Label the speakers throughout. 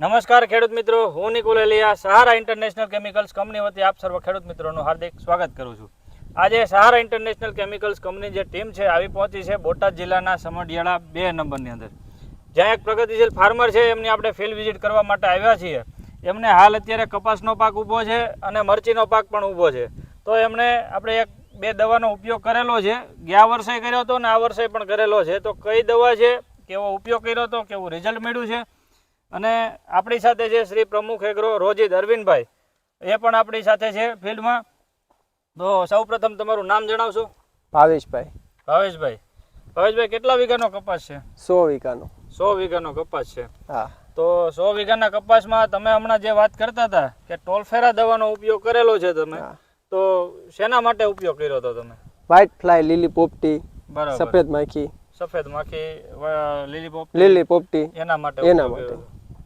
Speaker 1: નમસ્કાર ખેડૂત મિત્રો, હું Nikul Aliya, Sahara international chemicals company વતી આપ સર્વ ખેડૂત મિત્રોનું હાર્દિક સ્વાગત કરું છું. આજે સહારા ઇન્ટરનેશનલ કેમિકલ્સ કંપની જે ટીમ છે, આવી પહોંચી છે બોટાદ જિલ્લાના સમઢિયાળા બે નંબરની અંદર. જ્યાં એક પ્રગતિશીલ ફાર્મર છે, એમની આપણે ફિલ્ડ વિઝિટ કરવા માટે આવ્યા છીએ. એમને હાલ અત્યારે કપાસનો પાક ઊભો છે અને મરચીનો પાક પણ ઊભો છે. તો એમણે આપણે એક, બે દવાનો ઉપયોગ કરેલો છે. ગયા વર્ષે કર્યો હતો ને આ વર્ષે પણ કરેલો છે. તો કઈ દવા છે, કેવો ઉપયોગ કર્યો હતો, કેવું રિઝલ્ટ મળ્યું છે અને આપણી સાથે છે શ્રી પ્રમુખ એગ્રો રોજિત અરવિંદભાઈ એ પણ આપણી સાથે છે ફિલ્ડમાં. તો સૌપ્રથમ તમારું નામ જણાવશો?
Speaker 2: ભાવેશભાઈ.
Speaker 1: ભાવેશભાઈ. ભાવેશભાઈ કેટલા વીઘાનો કપાસ છે?
Speaker 2: સો વીઘાનો.
Speaker 1: સો વીઘાનો કપાસ છે.
Speaker 2: હા.
Speaker 1: તો સો વીઘાના કપાસમાં તમે હમણાં જે વાત કરતા હતા કે ટોલફેરા દવાનો ઉપયોગ કરેલો છે તમે તો શેના માટે ઉપયોગ કર્યો હતો તમે?
Speaker 2: વ્હાઇટ ફ્લાય લીલી પોપટી સફેદ માખી.
Speaker 1: સફેદ માખી લીલી પોપ
Speaker 2: લીલી પોપટી
Speaker 1: એના માટે
Speaker 2: એના માટે.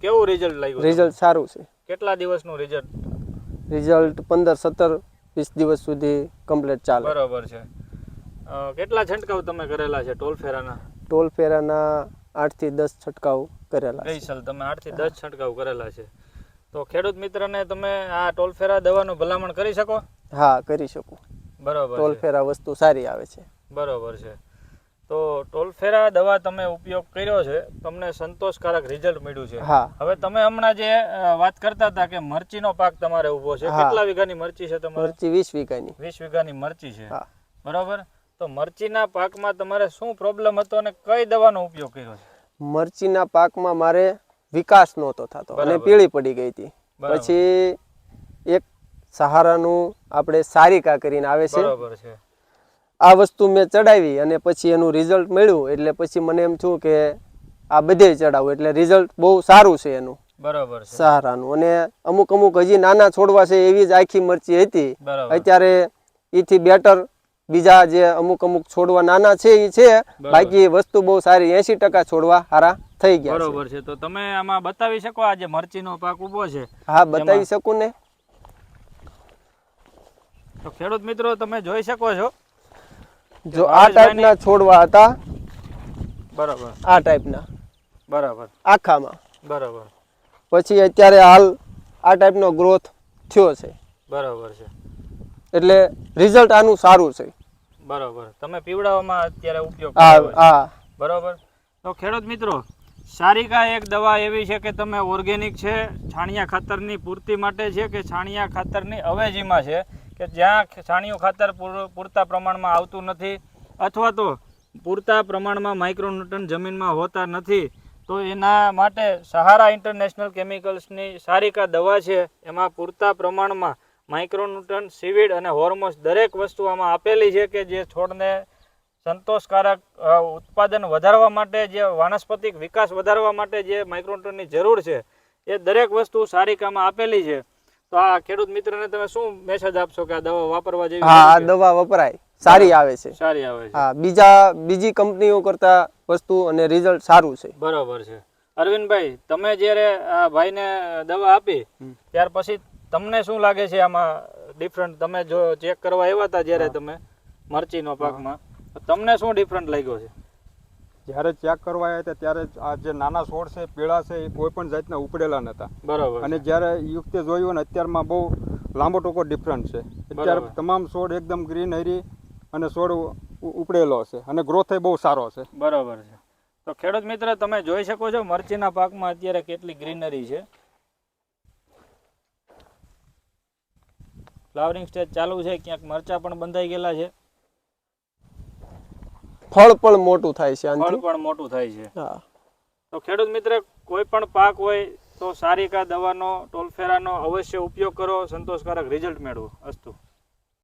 Speaker 1: કેવું રિઝલ્ટ લાગ્યું
Speaker 2: રિઝલ્ટ સારું છે.
Speaker 1: કેટલા દિવસનું રિઝલ્ટ
Speaker 2: રિઝલ્ટ પંદર સત્તર વીસ દિવસ સુધી કમ્પ્લીટ ચાલે.
Speaker 1: બરાબર છે. કેટલા છંટકાવ તમે કરેલા છે ટોલ ફેરાના?
Speaker 2: ટોલ ફેરાના આઠથી દસ છંટકાવ કરેલા
Speaker 1: ગઈ સાલ તમે આઠથી દસ છંટકાવ કરેલા છે. તો ખેડૂત મિત્રને તમે આ ટોલ ફેરા દવાનું ભલામણ કરી શકો?
Speaker 2: હા કરી શકું.
Speaker 1: બરાબર
Speaker 2: ટોલ ફેરા વસ્તુ સારી આવે છે.
Speaker 1: બરોબર છે. તો ટોલફેરા દવા તમે ઉપયોગ કર્યો છે તમને સંતોષકારક રિઝલ્ટ મળ્યું છે. હવે તમે હમણાં જે વાત કરતા હતા કે મરચીનો પાક તમારે ઊભો છે કેટલા વીઘાની મરચી છે તમારે?
Speaker 2: મરચી 20 વીઘાની.
Speaker 1: 20 વીઘાની મરચી છે. બરોબર? તો મરચીના પાકમાં તમારે શું પ્રોબ્લેમ હતો અને કઈ દવાનો ઉપયોગ કર્યો છે?
Speaker 2: મરચીના પાકમાં મારે વિકાસ નહોતો થતો અને પીળી પડી ગઈ હતી. પછી એક સહારાનું આપણે સારિકા કરીને આવે છે.
Speaker 1: બરોબર છે.
Speaker 2: આ વસ્તુ મેં ચડાવી અને પછી એનું રિઝલ્ટ મળ્યું. એટલે પછી મને એમ થયું કે આ બધે ચડાવું. એટલે રિઝલ્ટ બહુ સારું છે એનું.
Speaker 1: બરાબર
Speaker 2: સારાનું. અને અમુક અમુક હજી નાના છોડવા છે એવી જ આખી મરચી હતી. અત્યારે એથી બેટર બીજા જે અમુક અમુક છોડવા નાના છે એ છે. બાકી વસ્તુ બહુ સારી. એસી ટકા છોડવા સારા થઈ ગયા
Speaker 1: બરોબર છે. તો તમે આમાં બતાવી શકો આ જે મરચીનો પાક ઊભો છે?
Speaker 2: હા બતાવી શકું ને?
Speaker 1: તો ખેડૂત મિત્રો તમે જોઈ શકો છો
Speaker 2: જો આ ટાઈપના છોડવા હતા
Speaker 1: બરાબર.
Speaker 2: આ ટાઈપના
Speaker 1: બરાબર.
Speaker 2: આખામાં.
Speaker 1: બરાબર.
Speaker 2: પછી અત્યારે હાલ આ ટાઈપનો ગ્રોથ થયો છે.
Speaker 1: બરાબર છે.
Speaker 2: એટલે રિઝલ્ટ આનું સારું છે.
Speaker 1: બરાબર. તમે પીવડાવવામાં અત્યારે ઉપયોગ.
Speaker 2: આ
Speaker 1: બરાબર. તો ખેડૂત મિત્રો સારિકા એક દવા એવી છે કે તમે ઓર્ગેનિક છે છાણિયા ખાતરની પૂર્તિ માટે છે કે છાણિયા ખાતરની અવેજીમાં છે? કે જ્યાં છાણિયું ખાતર પૂર- પૂરતા પ્રમાણમાં આવતું નથી અથવા તો પૂરતા પ્રમાણમાં માઇક્રોન્યુટન જમીનમાં હોતા નથી, તો એના માટે સહારા ઇન્ટરનેશનલ કેમિકલ્સની સારિકા દવા છે. એમાં પૂરતા પ્રમાણમાં માઇક્રોન્યુટન, સીવીડ અને હોર્મોન્સ દરેક વસ્તુ આમાં આપેલી છે કે જે છોડને સંતોષકારક ઉત્પાદન વધારવા માટે, જે વાનસ્પતિક વિકાસ વધારવા માટે જે માઇક્રોન્યુટનની જરૂર છે, એ દરેક વસ્તુ સારિકામાં આપેલી છે. તો આ ખેડૂત મિત્રને તમે શું મેસેજ આપશો કે આ દવા વાપરવા જેવી
Speaker 2: હા આ દવા વપરાય. સારી આવે છે.
Speaker 1: સારી આવે છે.
Speaker 2: હા બીજા બીજી કંપનીઓ કરતા વસ્તુ અને રિઝલ્ટ સારું છે.
Speaker 1: બરોબર છે. અરવિંદભાઈ તમે જ્યારે આ ભાઈને દવા આપી ત્યાર પછી તમને શું લાગે છે આમાં ડિફરન્ટ તમે જો ચેક કરવા આવ્યા હતા જ્યારે તમે મરચીનો પાકમાં તમને શું ડિફરન્ટ લાગ્યો છે?
Speaker 3: જ્યારે ચેક કરવા આવ્યા હતા ત્યારે આ જે નાના છોડ છે પીળા છે એ કોઈ પણ જાતના ઉપડેલા નતા
Speaker 1: બરાબર.
Speaker 3: અને જ્યારે યુક્તે જોયું ને અત્યારમાં બહુ લાંબો ટોકો ડિફરન્ટ છે. અત્યારે તમામ છોડ એકદમ ગ્રીન હરી અને છોડ ઉપડેલો છે અને ગ્રોથ બહુ સારો છે.
Speaker 1: બરાબર છે. તો ખેડૂત મિત્ર તમે જોઈ શકો છો મરચીના પાકમાં અત્યારે કેટલી ગ્રીનરી છે. ફ્લાવરિંગ સ્ટેજ ચાલુ છે ક્યાંક મરચા પણ બંધાઈ ગયેલા છે.
Speaker 2: ફળ પણ મોટું થાય છે
Speaker 1: ફળ પણ મોટું થાય છે.
Speaker 2: હા.
Speaker 1: તો ખેડૂત મિત્ર કોઈ પણ પાક હોય તો સારિકા દવાનો ટોલફેરાનો અવશ્ય ઉપયોગ કરો સંતોષકારક રિઝલ્ટ મેળવો. અસ્તુ.